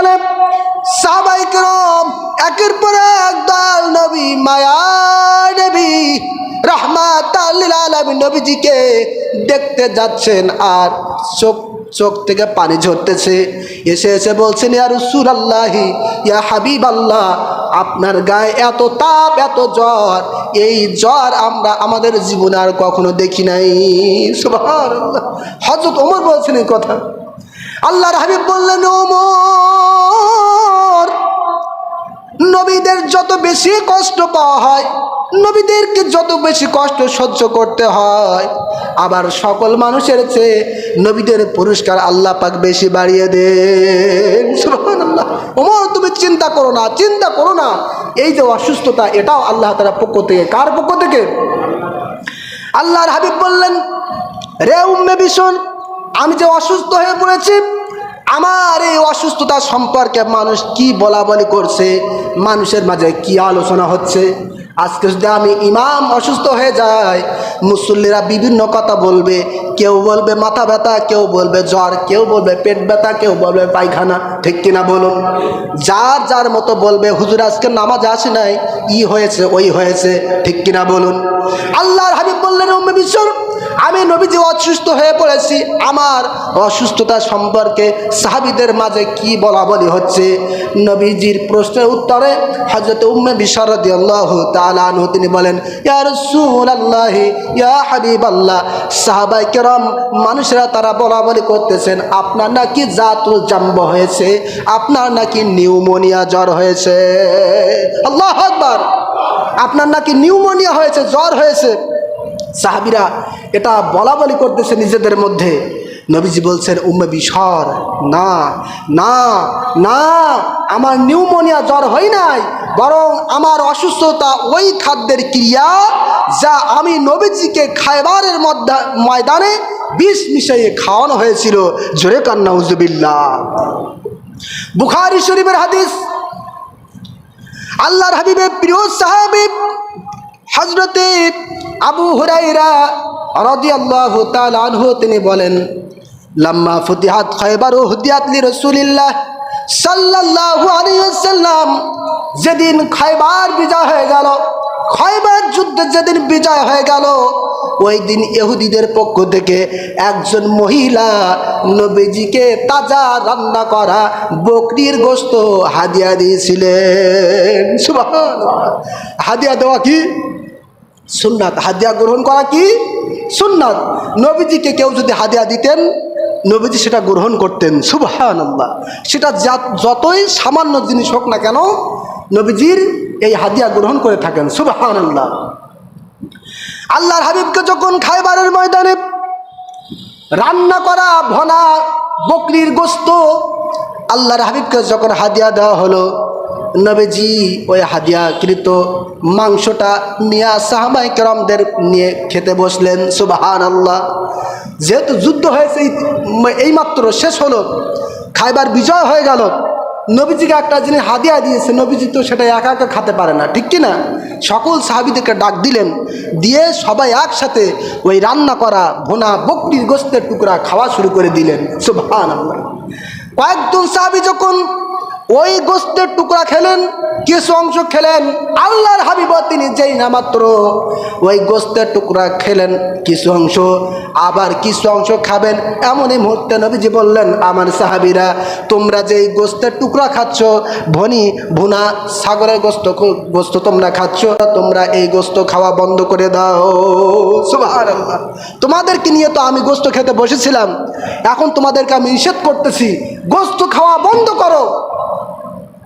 বলে সাহাবাই কেরম, একের পর এক নবী, মায়া নবী রহমাত আলমী নবীজিকে দেখতে যাচ্ছেন আর চোখ চোখ থেকে পানি ঝরতেছে। এসে এসে বলছেন, ইয়া রসুল আল্লাহি ইয়া হাবিব আল্লাহ আপনার গায়ে এত তাপ, এত জ্বর, এই জ্বর আমরা আমাদের জীবনে আর কখনো দেখি নাই। হজরত ওমর বলছেন এই কথা। আল্লাহর হাবিব বললেন নবীদের যত বেশি কষ্ট পাওয়া হয়, নবীদেরকে যত বেশি কষ্ট সহ্য করতে হয়, আবার সকল মানুষের চেয়ে নবীদের পুরস্কার আল্লাহ পাক বেশি বাড়িয়ে দেন। ওমর তুমি চিন্তা করো না, চিন্তা করো না। এই যে অসুস্থতা, এটাও আল্লাহ তার পক্ষ থেকে। কার পক্ষ থেকে? আল্লাহর হাবিব বললেন, রে উম্মে ভীষণ আমি যে অসুস্থ হয়ে পড়েছি, আমার এই অসুস্থতা সম্পর্কে মানুষ কি বলা বলি করছে, মানুষের মাঝে কি আলোচনা হচ্ছে? আজকে যদি আমি ইমাম অসুস্থ হয়ে যায় মুসল্লিরা বিভিন্ন কথা বলবে, কেউ বলবে মাথা ব্যথা, কেউ বলবে জ্বর, কেউ বলবে পেট ব্যথা, কেউ বলবে পায়খানা, ঠিক কিনা বলুন? যার যার মতো বলবে, হুজুর, আজকে নামাজ আসে নাই, ই হয়েছে, ওই হয়েছে, ঠিক কিনা বলুন? আল্লাহর হাবিব বললেন বিশ্বর আমি নবীজি অসুস্থ হয়ে পড়েছি। আমার অসুস্থতা সম্পর্কে সাহাবিদের মাঝে কি বলা বলি হচ্ছে? নবীজির প্রশ্নের উত্তরে হজরত উম্মে বিশারদি আল্লাহ তালু তিনি বলেন, ইয়া রসুল আল্লাহ ইয়া হাবিব আল্লাহ সাহাবাই কেরম মানুষেরা তারা বলা বলি করতেছেন, আপনার নাকি জাতুল জাম্ব হয়েছে, আপনার নাকি নিউমোনিয়া জ্বর হয়েছে। আল্লাহ আপনার নাকি নিউমোনিয়া হয়েছে, জ্বর হয়েছে। সাহাবিরা এটা বলা বলি করতেছে নিজেদের মধ্যে। নবীজি বলছেন, উম্মে বিসর না না না, আমার নিউমোনিয়া জ্বর হয় নাই, বরং আমার অসুস্থতা ওই খাদ্যের ক্রিয়া যা আমি নবীজিকে খাইবারের মধ্যে, ময়দানে বিষ মিশিয়ে খাওয়ানো হয়েছিল। জোরে কান্না উজবিল্লা বুখারি শরীফের হাদিস, আল্লাহর হাবিবের প্রিয় সাহাবিব হজরতে আবু হুরাইরা রাদিয়াল্লাহু তাআলা আনহু তিনি বলেন, লাম্মা ফুতিহাত খায়বার ও হুদিয়াত লি রাসূলিল্লাহ সাল্লাল্লাহু আলাইহি ওয়াসাল্লাম। যেদিন খায়বার বিজয় হয়ে গেল, খয়বার যুদ্ধে যেদিন বিজয় হয়ে গেল, ওই দিন ইহুদিদের পক্ষ থেকে একজন মহিলা নবীজিকে তাজা রান্না করা বকরির গোস্ত হাদিয়া দিয়েছিলেন। হাদিয়া দেওয়া কি? সুন্নাত। হাদিয়া গ্রহণ করা কি? সুন্নাত। নবীজিকে কেউ যদি হাদিয়া দিতেন, নবীজি সেটা গ্রহণ করতেন। সুবহান আল্লাহ সেটা যা- যতই সামান্য জিনিস হোক না কেন, নবীজির এই হাদিয়া গ্রহণ করে থাকেন। সুবহান আল্লাহ আল্লাহর হাবিবকে যখন খাইবারের ময়দানে রান্না করা ভনা বকরির গোস্ত, আল্লাহর হাবিবকে যখন হাদিয়া দেওয়া হলো নবীজি ওই হাদিয়াকৃত মাংসটা নিয়ে সাহাবাই কেরামদের নিয়ে খেতে বসলেন সুবাহান আল্লাহ যেহেতু যুদ্ধ হয়েছে এই- এইমাত্র শেষ হলো, খাইবার বিজয় হয়ে গেল। নবীজিকে একটা জিনিস হাদিয়া দিয়েছে, নবীজি তো সেটা একা একা খেতে পারে না, ঠিক কি না সকল সাহাবিদেরকে ডাক দিলেন, দিয়ে সবাই একসাথে ওই রান্না করা, ভোনা, বকরির গোস্তের টুকরা খাওয়া শুরু করে দিলেন সুবহান আল্লাহ কয়েকজন সাহাবি যখন ওই গোস্তের টুকরা খেলেন, কিছু অংশ খেলেন, আল্লাহর হাবিব তিনি যেই না মাত্র। ওই গোস্তের টুকরা খেলেন কিছু অংশ, আবার কিছু অংশ খাবেন। এমনই মুহূর্তে নবীজি বললেন, আমার সাহাবিরা, তোমরা যেই গোস্তের টুকরা খাচ্ছ ভনি ভুনা, সাগরের গোস্ত গোস্ত তোমরা খাচ্ছ, তোমরা এই গোস্ত খাওয়া বন্ধ করে দাও। তোমাদেরকে নিয়ে তো আমি গোস্ত খেতে বসেছিলাম। এখন তোমাদেরকে আমি নিষেধ করতেছি, গোস্ত খাওয়া বন্ধ করো।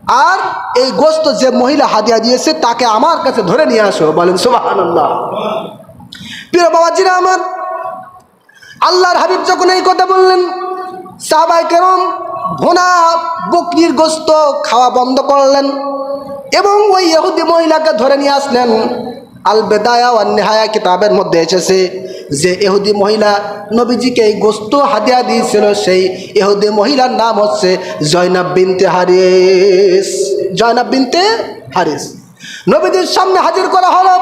আর এই গোস্ত যে মহিলা হাদিয়া দিয়েছে, তাকে আমার কাছে ধরে নিয়ে আসো, বলেন, সুবহানাল্লাহ। প্রিয় বাবাজিরা আমার, আল্লাহর হাবিব যখন এই কথা বললেন সাহাবাই কেরম ভোনা বকরির গোস্ত খাওয়া বন্ধ করলেন এবং ওই ইহুদি মহিলাকে ধরে নিয়ে আসলেন। আল বেদায়া নেহায়া কিতাবের মধ্যে এসেছে যে এহুদি মহিলা নবীজিকে এই গোস্ত হাদিয়া দিয়েছিল, সেই এহুদি মহিলার নাম হচ্ছে জয়নাব বিনতে হারিস। জয়নাব বিনতে হারিস। নবীজির সামনে হাজির করা হলো।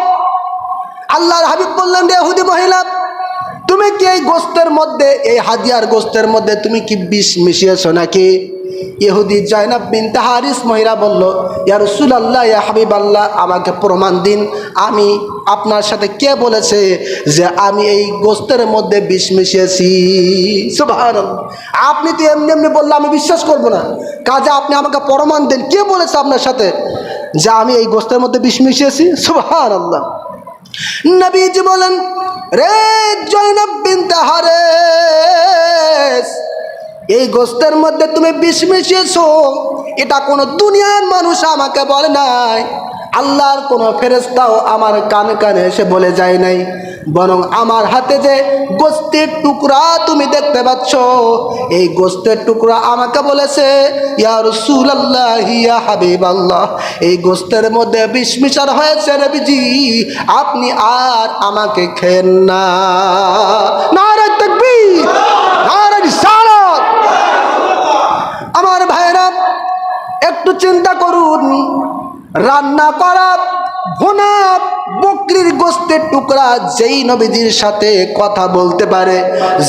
আল্লাহর হাবিব বললেন, রে এহুদি মহিলা, তুমি কি এই গোস্তের মধ্যে, এই হাদিয়ার গোস্তের মধ্যে তুমি কি বিষ মিশিয়েছো নাকি? ইহুদি জয়নাব বিন তাহারিস মহিলা বলল, ইয়া রসুলাল্লাহ, ইয়া হাবিব আল্লাহ আমাকে প্রমাণ দিন। আমি আপনার সাথে কে বলেছে যে আমি এই গোস্তের মধ্যে বিষ মিশিয়েছি? আপনি তো এমনি এমনি বললে আমি বিশ্বাস করব না। কাজে আপনি আমাকে প্রমাণ দেন, কে বলেছে আপনার সাথে যে আমি এই গোস্তের মধ্যে বিষ মিশিয়েছি? সুবাহ আল্লাহ নবীজি বলেন, রে জৈনব বিন তাহারেস এই গোস্তের মধ্যে তুমি বিষ মিশিয়েছো। এটা কোনো দুনিয়ার মানুষ আমাকে বলে নাই। আল্লাহর কোনো ফেরেস্তাও আমার কানে কানে এসে বলে যায় নাই। বরং আমার হাতে যে গোস্তের টুকরা তুমি দেখতে পাচ্ছ, এই গোস্তের টুকরা আমাকে বলেছে, ইয়া রাসূলুল্লাহ, ইয়া হাবিবাল্লাহ, এই গোস্তের মধ্যে বিষ মিশার হয়েছে নবীজি, আপনি আর আমাকে খেন না রান্না করা, ভোনা, বকরির গোস্তের টুকরা যেই নবীজির সাথে কথা বলতে পারে।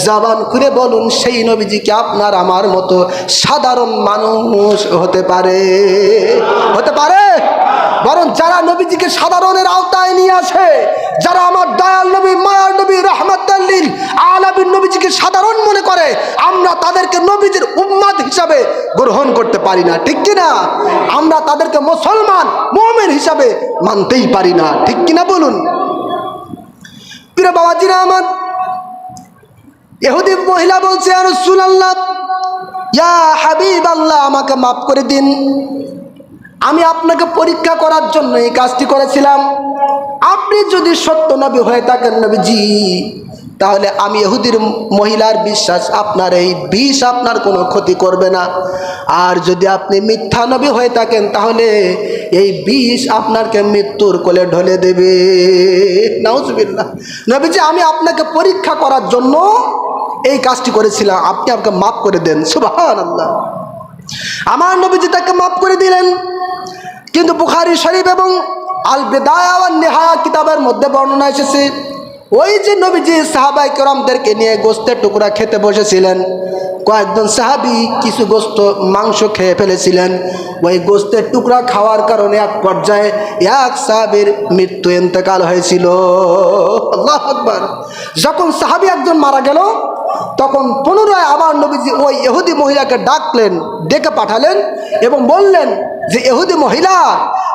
জবান খুলে বলুন, সেই নবীজিকে আপনার আমার মতো সাধারণ মানুষ হতে পারে? হতে পারে? বরং যারা নবীজিকে সাধারণের আওতায় নিয়ে আসে, যারা আমার দয়াল নবী, মায়ার নবী রহমতাল্লিল আলাবিন নবীজিকে সাধারণ মনে করে, আমরা তাদেরকে নবীজির উম্মাদ হিসাবে গ্রহণ করতে পারি না, ঠিক কিনা? আমরা তাদেরকে মুসলমান, মোমেন হিসাবে মানতেই পারি না, ঠিক কিনা বলুন? প্রিয় আমার এহুদি মহিলা বলছে আর সুলাল্লাহ ইয়া হাবিব আল্লাহ আমাকে মাফ করে দিন। আমি আপনাকে পরীক্ষা করার জন্য এই কাজটি করেছিলাম। আপনি যদি সত্য নবী হয়ে থাকেন নবীজি তাহলে আমি এহুদির মহিলার বিশ্বাস, আপনার এই বিষ আপনার কোনো ক্ষতি করবে না। আর যদি আপনি মিথ্যা নবী হয়ে থাকেন, তাহলে এই বিষ আপনাকে মৃত্যুর কোলে ঢলে দেবে। নাউজুবিল্লাহ। নবীজি, আমি আপনাকে পরীক্ষা করার জন্য এই কাজটি করেছিলাম। আপনি আমাকে মাফ করে দেন। সুবাহান আল্লাহ আমার নবীজি তাকে মাফ করে দিলেন। কিন্তু বুখারি শরীফ এবং আল বেদায়া নেহায়া কিতাবের মধ্যে বর্ণনা এসেছে ওই যে নবীজি সাহাবাই করমদেরকে নিয়ে গোস্তের টুকরা খেতে বসেছিলেন। কয়েকজন সাহাবি কিছু গোস্ত, মাংস খেয়ে ফেলেছিলেন। ওই গোস্তের টুকরা খাওয়ার কারণে এক পর্যায়ে এক সাহাবির মৃত্যু এন্তেকাল হয়েছিল। আল্লাহ আকবার। যখন সাহাবি একজন মারা গেল, তখন পুনরায় আবার নবীজি ওই এহুদি মহিলাকে ডাকলেন, ডেকে পাঠালেন এবং বললেন যে এহুদি মহিলা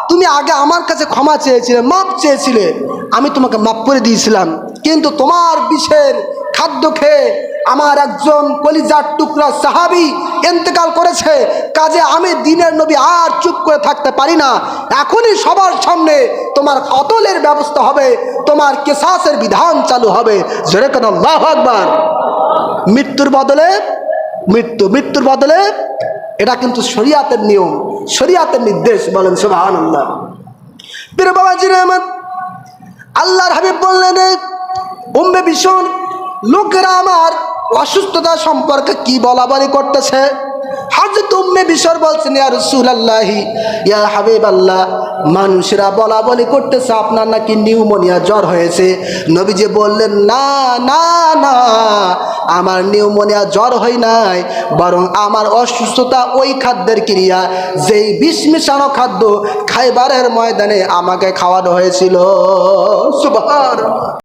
তুমি আগে আমার কাছে ক্ষমা চেয়েছিলে, মাপ চেয়েছিলে। আমি তোমাকে মাপ করে দিয়েছিলাম। কিন্তু তোমার বিষের খাদ্য খেয়ে আমার একজন কলিজার টুকরা সাহাবি এন্তেকাল করেছে। কাজে আমি দিনের নবী আর চুপ করে থাকতে পারি না। এখনই সবার সামনে তোমার কতলের ব্যবস্থা হবে, তোমার কেসাসের বিধান চালু হবে। জোরে কেন, আল্লাহ আকবার। মৃত্যুর বদলে মৃত্যু, মৃত্যুর বদলে এটা কিন্তু শরিয়াতের নিয়ম, শরিয়াতের নির্দেশ বলেন সুবাহান আল্লাহ পীর বাবাজির আমার আল্লাহর হাবিব বললেন উম্মে ভীষণ লোকেরা আমার অসুস্থতা সম্পর্কে কি বলা বলি করতেছে? হাজরত উম্মে বিশর বলছেন, ইয়া রাসূলুল্লাহি, ইয়া হাবিব আল্লাহ মানুষরা বলা বলি করতেছে, আপনার নাকি নিউমোনিয়া জ্বর হয়েছে। নবীজি বললেন, না না না, আমার নিউমোনিয়া জ্বর হয় নাই, বরং আমার অসুস্থতা ওই খাদ্যের ক্রিয়া, যেই বিষ খাদ্য খাইবারের ময়দানে আমাকে খাওয়ানো হয়েছিল। সুবহান